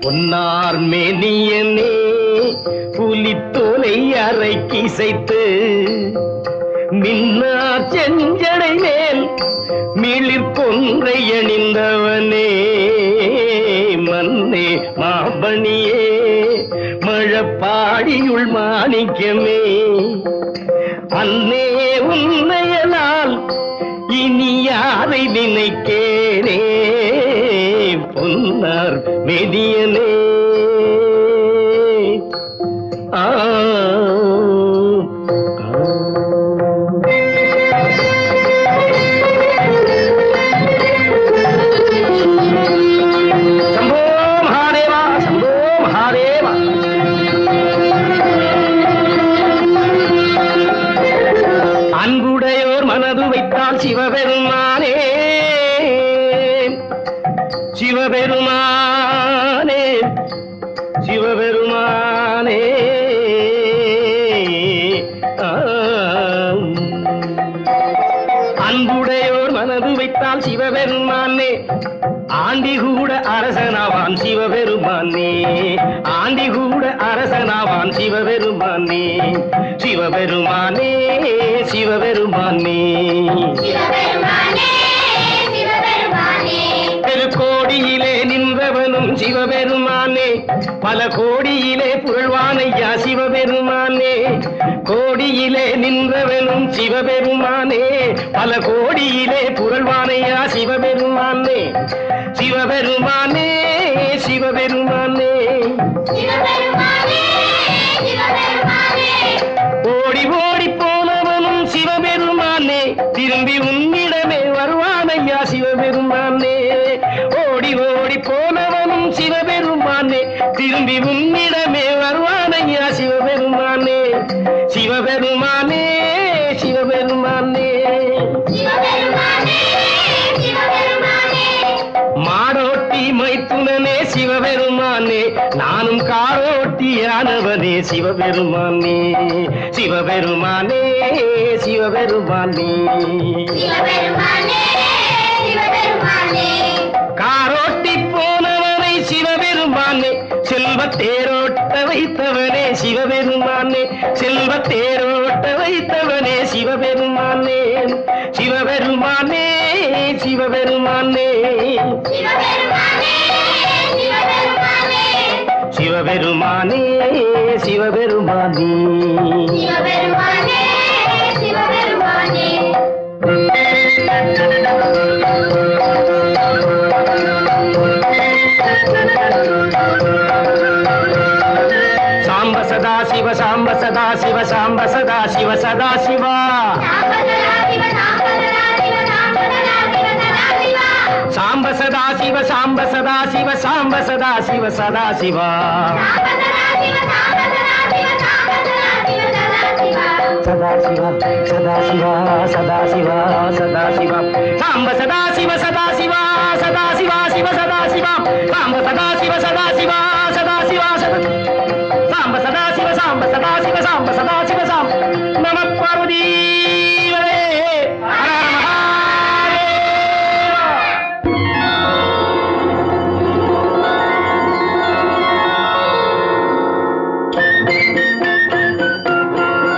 பொன்னார் மேனியனே புலித்தோலை அரைக்கிசைத்து மின்னார் செஞ்சடை மேல் மிளிர் கொன்றை அணிந்தவனே மன்னே மாபணியே மழப்பாடியுள் மாணிக்கமே. அன்னே உன்னை நினைக்கேனே பொன்னார் மெதியனே மனது வைத்தால் சிவபெருமானே. சிவபெருமானே. சிவபெருமானே. அன்புடைய மனது வைத்தால் சிவபெருமானே. ஆண்டி கூட அரசனாவான் சிவபெருமானே. ஆண்டி கூட அரசனாவான் சிவபெருமானே. சிவபெருமானே சிவபெருமானே. சிவபெருமானே பல கோடியிலே புகழ்வானையா சிவபெருமானே. கோடியிலே நின்றவனும் சிவபெருமானே பல கோடியிலே புகழ்வானையா சிவபெருமானே. சிவபெருமானே சிவபெருமானே. ஓடி ஓடி போனவனும் சிவபெருமானே. திரும்பி உன்னிடமே சிவபெருமானே திரும்பி உன்னிடமே வருவானையா சிவபெருமானே. சிவபெருமானே சிவபெருமானே. மாடோட்டி மைத்துனனே சிவபெருமானே. நானும் காரோட்டியானவனே சிவபெருமானே. சிவபெருமானே சிவபெருமானே. சிவபெருமானே சிவபெருமானே. செல்வ தேரோட்ட வைத்தவனே சிவபெருமானே. செல்வ தேரோட்ட வைத்தவனே சிவபெருமானே. சிவபெருமானே சிவபெருமானே. சிவபெருமானே சிவபெருமானே. శివ సాంబ సదా శివ సాంబ సదా శివ సదా శివ సాంబ సదా శివ సాంబ సదా శివ సాంబ సదా శివ సదా శివ सदा शिवा सदा शिवा सदा शिवा सदा शिवा सांब सदा शिव सदा शिव सदा शिव शिव सदा शिव सांब सदा शिव सदा शिव सदा शिव सांब सदा शिव सांब सदा शिव सांब सदा शिव सांब नमः पार्वती